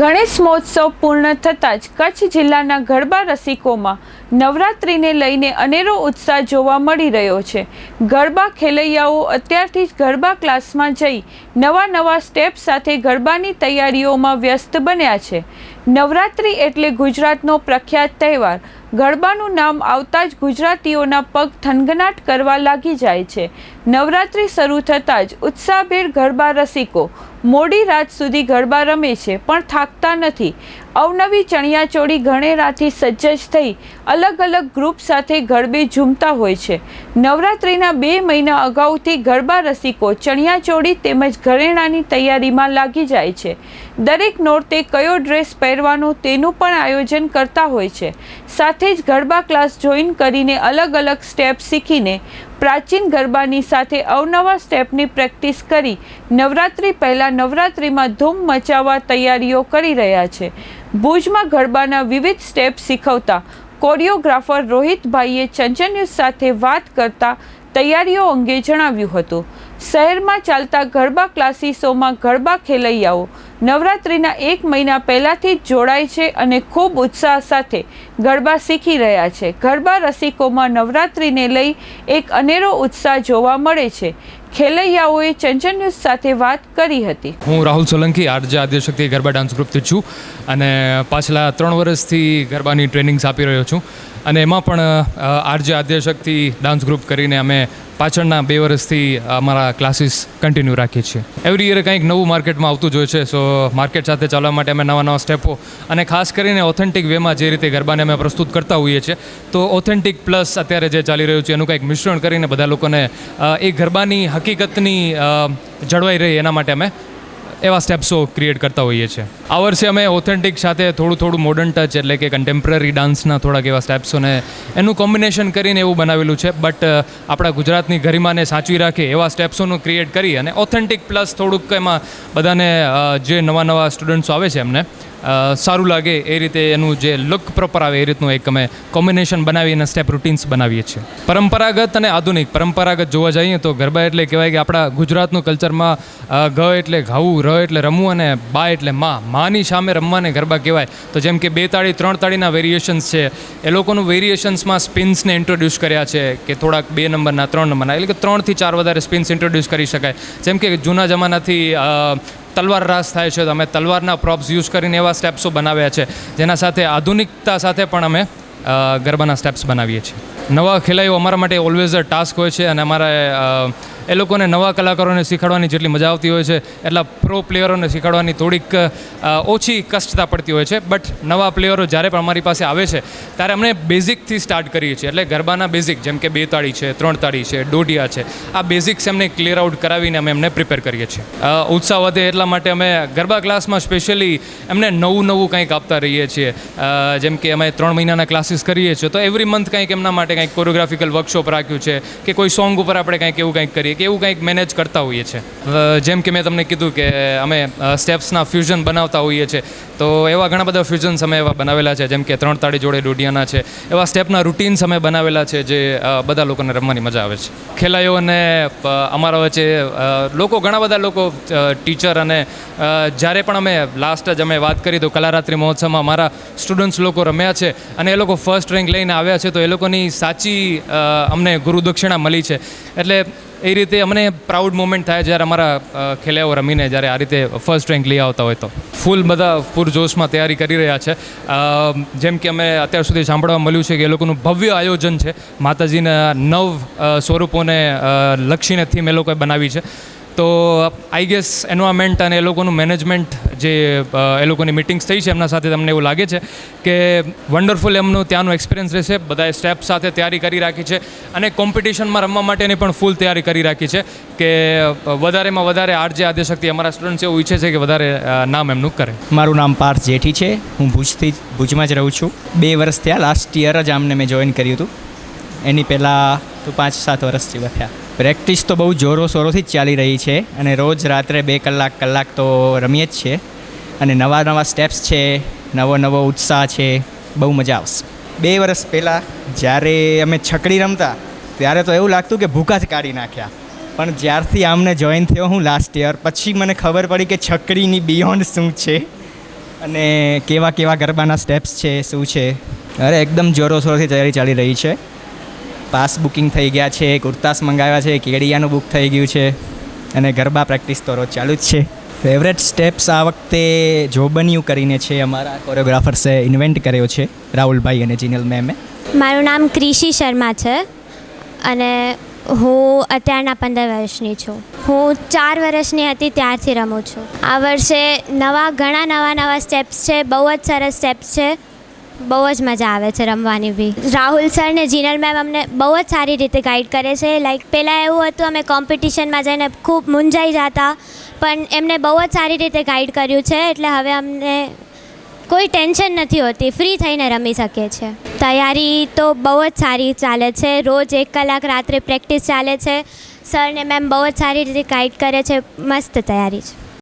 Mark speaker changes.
Speaker 1: ગણેશ મહોત્સવ પૂર્ણ થતાં જ કચ્છ જિલ્લાના ગરબા રસિકોમાં નવરાત્રિને લઈને અનેરો ઉત્સાહ જોવા મળી રહ્યો છે. ગરબા ખેલૈયાઓ અત્યારથી જ ગરબા ક્લાસમાં જઈ નવા નવા સ્ટેપ સાથે ગરબાની તૈયારીઓમાં વ્યસ્ત બન્યા છે. નવરાત્રિ એટલે ગુજરાતનો પ્રખ્યાત તહેવાર. ગરબાનું નામ આવતા જ ગુજરાતીઓના પગ થનગનાટ કરવા લાગી જાય છે. નવરાત્રિ શરૂ થતાં જ ઉત્સાહભેર ગરબા રસિકો. મોડી રાત સુધી ગરબા રમે છે, પણ થાકતા નથી. અવનવી ચણિયાચોળી ઘણેરાથી સજ્જ થઈ અલગ અલગ ગ્રુપ સાથે ગરબે ઝૂમતા હોય છે. નવરાત્રિના બે મહિના અગાઉથી ગરબા રસિકો ચણિયાચોળી તેમજ ઘરેણાની તૈયારીમાં લાગી જાય છે. દરેક નોરતે કયો ડ્રેસ પહેરવાનો તેનું પણ આયોજન કરતા હોય છે. સાથે જ ગરબા ક્લાસ જોઈન કરીને અલગ અલગ સ્ટેપ શીખીને પ્રાચીન ગરબાની સાથે અવનવા સ્ટેપની પ્રેક્ટિસ કરી નવરાત્રિ પહેલાં નવરાત્રિમાં ધૂમ મચાવવા તૈયારીઓ કરી રહ્યા છે. ભુજમાં ગરબાના વિવિધ સ્ટેપ શીખવતા કોરિયોગ્રાફર રોહિતભાઈએ ચંચન સાથે વાત કરતા તૈયારીઓ અંગે જણાવ્યું હતું. શહેરમાં ચાલતા ગરબા ક્લાસીસોમાં ગરબા ખેલૈયાઓ નવરાત્રિના એક મહિના પહેલાંથી જ જોડાય છે અને ખૂબ ઉત્સાહ સાથે ગરબા શીખી રહ્યા છે. ગરબા રસિકોમાં નવરાત્રિને લઈ એક અનેરો ઉત્સાહ જોવા મળે છે. ખેલૈયાઓએ ચંચન ન્યૂઝ સાથે વાત કરી હતી.
Speaker 2: હું રાહુલ સોલંકી, આરજે આદ્યશક્તિ ગરબા ડાન્સ ગ્રુપથી છું અને પાછલા ત્રણ વર્ષથી ગરબાની ટ્રેનિંગ્સ આપી રહ્યો છું. અને એમાં પણ આરજે આદ્યશક્તિ ડાન્સ ગ્રુપ કરીને અમે પાછળના બે વર્ષથી અમારા ક્લાસીસ કન્ટિન્યુ રાખીએ છીએ. એવરી યર કંઈક નવું માર્કેટમાં આવતું જ હોય છે સો માર્કેટ સાથે ચાલવા માટે અમે નવા નવા સ્ટેપો અને ખાસ કરીને ઓથેન્ટિક વેમાં જે રીતે ગરબાને અમે પ્રસ્તુત કરતા હોઈએ છીએ, તો ઓથેન્ટિક પ્લસ અત્યારે જે ચાલી રહ્યું છે એનું કંઈક મિશ્રણ કરીને બધા લોકોને એ ગરબાની હકીકતની જળવાઈ રહે એના માટે અમે એવા સ્ટેપ્સો ક્રિએટ કરતા હોઈએ છીએ. આ વર્ષે અમે ઓથેન્ટિક સાથે થોડું થોડું મોડર્ન ટચ એટલે કે કન્ટેમ્પરરી ડાન્સના થોડાક એવા સ્ટેપ્સોને એનું કોમ્બિનેશન કરીને એવું બનાવેલું છે. બટ આપણા ગુજરાતની ગરિમાને સાચવી રાખે એવા સ્ટેપ્સોનું ક્રિએટ કરી અને ઓથેન્ટિક પ્લસ થોડુંક એમાં બધાને જે નવા નવા સ્ટુડન્ટ્સો આવે છે એમને સારું લાગે એ રીતે એનું જે લુક પ્રોપર આવે એ રીતનું એક અમે કોમ્બિનેશન બનાવી અને સ્ટેપ રૂટીન્સ બનાવીએ છીએ. પરંપરાગત અને આધુનિક. પરંપરાગત જોવા જઈએ તો ગરબા એટલે કહેવાય કે આપણા ગુજરાતનું કલ્ચરમાં ગ એટલે ઘાવું ર એટલે રમવું અને બા એટલે માં. માની સામે રમવાને ગરબા કહેવાય. તો જેમ કે બે તાળી, ત્રણ તાળીના વેરિએશન્સ છે. એ લોકોનું વેરિએશન્સમાં સ્પિન્સને ઇન્ટ્રોડ્યુસ કર્યા છે કે થોડાક બે નંબરના, ત્રણ નંબરના. એટલે કે ત્રણથી ચાર વધારે સ્પિન્સ ઇન્ટ્રોડ્યુસ કરી શકાય. જેમ કે જૂના જમાનાથી તલવાર રાસ થાય છે. તો અમે તલવારના પ્રોપ્સ યુઝ કરીને એવા સ્ટેપ્સો બનાવ્યા છે. જેના સાથે આધુનિકતા સાથે પણ અમે ગરબાના સ્ટેપ્સ બનાવીએ છીએ. નવા ખેલાડીઓ અમારા માટે ઓલવેઝ અ ટાસ્ક હોય છે અને અમારે એ લોકોને નવા કલાકારોને શીખવાડવાની જેટલી મજા આવતી હોય છે, એટલા પ્રો પ્લેયરોને શીખવાડવાની થોડીક ઓછી કષ્ટતા પડતી હોય છે. બટ નવા પ્લેયરો જ્યારે પણ અમારી પાસે આવે છે, ત્યારે અમને બેઝિકથી સ્ટાર્ટ કરીએ છીએ. એટલે ગરબાના બેઝિક જેમ કે બે તાળી છે, ત્રણ તાળી છે દોઢિયા છે, આ બેઝિક્સ એમને ક્લિયર આઉટ કરાવીને અમે એમને પ્રિપેર કરીએ છીએ. ઉત્સાહ વધે એટલા માટે અમે ગરબા ક્લાસમાં સ્પેશિયલી એમને નવું નવું કંઈક આપતા રહીએ છીએ. જેમ કે અમે ત્રણ મહિનાના ક્લાસીસ કરીએ છીએ, તો એવરી મંથ કંઈક એમના માટે કંઈક કોરિયોગ્રાફિકલ વર્કશોપ રાખ્યું છે, કે કોઈ સોંગ ઉપર આપણે કંઈક એવું કંઈક કરીએ કે એવું કંઈક મેનેજ કરતા હોઈએ છીએ. જેમ કે મેં તમને કીધું કે અમે સ્ટેપ્સના ફ્યુઝન બનાવતા હોઈએ છીએ. તો એવા ઘણા બધા ફ્યુઝન્સ અમે એવા બનાવેલા છે, જેમ કે ત્રણ તાળી જોડે દોઢિયાના છે. એવા સ્ટેપના રૂટીન્સ અમે બનાવેલા છે, જે બધા લોકોને રમવાની મજા આવે છે. ખેલાડીઓને અને અમારા વચ્ચે લોકો, ઘણા બધા લોકો ટીચર અને જ્યારે પણ અમે લાસ્ટ જ અમે વાત કરી, તો કલારાત્રિ મહોત્સવમાં મારા સ્ટુડન્ટ્સ લોકો રમ્યા છે અને એ લોકો ફર્સ્ટ રેન્ક લઈને આવ્યા છે, તો એ લોકોની સાચી અમને ગુરુદક્ષિણા મળી છે. એટલે એ રીતે અમને પ્રાઉડ મોમેન્ટ થાય જ્યારે અમારા ખેલાડીઓ રમીને જ્યારે આ રીતે ફર્સ્ટ રેન્ક લઈ આવતા હોય તો. ફૂલ બધા પૂરજોશમાં તૈયારી કરી રહ્યા છે. જેમ કે અમે અત્યાર સુધી સાંભળવા મળ્યું છે કે એ લોકોનું ભવ્ય આયોજન છે. માતાજીના નવ સ્વરૂપોને લક્ષીને થીમ એ લોકોએ બનાવી છે. તો આઈ ગેસ એન્વાયરમેન્ટ અને એ લોકોનું મેનેજમેન્ટ જે એ લોકોની મિટિંગ્સ થઈ છે, એમના સાથે તમને એવું લાગે છે કે વન્ડરફુલ એમનું ત્યાંનું એક્સપિરિયન્સ રહેશે, બધાએ સ્ટેપ સાથે તૈયારી કરી રાખી છે અને કોમ્પિટિશનમાં રમવા માટેની પણ ફૂલ તૈયારી કરી રાખી છે કે વધારેમાં વધારે આરજે આદ્યશક્તિ અમારા સ્ટુડન્ટ્સ એવું ઈચ્છે છે કે વધારે નામ એમનું કરે.
Speaker 3: મારું નામ પાર્થ જેઠી છે. હું ભુજથી, ભુજમાં જ રહું છું. બે વર્ષ થયા લાસ્ટ યર જ આમને મેં જોઈન કર્યું હતું. એની પહેલાં તો પાંચ સાત વર્ષ જેવા થયા. પ્રેક્ટિસ તો બહુ જોરો શોરોથી જ ચાલી રહી છે અને રોજ રાત્રે બે કલાક કલાક તો રમીએ જ છીએ. અને નવા નવા સ્ટેપ્સ છે, નવો નવો ઉત્સાહ છે, બહુ મજા આવશે. બે વર્ષ પહેલાં જ્યારે અમે છકડી રમતા, ત્યારે તો એવું લાગતું કે ભૂકા જ કાઢી નાખ્યા. પણ જ્યારથી આમને જોઈન થયો હું લાસ્ટ યર પછી મને ખબર પડી કે છકડીની બિયોન્ડ શું છે અને કેવા કેવા ગરબાના સ્ટેપ્સ છે, શું છે. અરે, એકદમ જોરોશોરથી તૈયારી ચાલી રહી છે. પાસ બુકિંગ થઈ ગયા છે, કુર્તાસ મંગાવ્યા છે, કેડિયાનું બુક થઈ ગયું છે અને ગરબા પ્રેક્ટિસ તો રોજ ચાલુ જ છે. ફેવરેટ સ્ટેપ્સ આ વખતે જોબન્યુ કરીને છે અમારા કોરિયોગ્રાફર્સે ઇન્વેન્ટ કર્યો છે, રાહુલભાઈ અને જીનલ મેમે.
Speaker 4: મારું નામ ક્રિશી શર્મા છે અને હું અત્યારના પંદર વર્ષની છું. હું ચાર વર્ષની હતી ત્યારથી રમું છું. આ વર્ષે નવા ઘણા નવા નવા સ્ટેપ્સ છે, બહુ જ સરસ સ્ટેપ્સ છે. બહુ જ મજા આવે છે રમવાની બી. રાહુલ સર ને જીનલ મેમ અમને બહુ જ સારી રીતે ગાઈડ કરે છે. લાઈક પહેલાં એવું હતું, અમે કોમ્પિટિશનમાં જઈને ખૂબ મૂંઝાઈ જતા, પણ એમને બહુ જ સારી રીતે ગાઈડ કર્યું છે. એટલે હવે અમને કોઈ ટેન્શન નથી હોતી ફ્રી થઈને રમી શકીએ છીએ. તૈયારી તો બહુ જ સારી ચાલે છે. રોજ એક કલાક રાત્રે પ્રેક્ટિસ ચાલે છે. સર ને મેમ બહુ જ સારી રીતે ગાઈડ કરે છે. મસ્ત તૈયારી છે.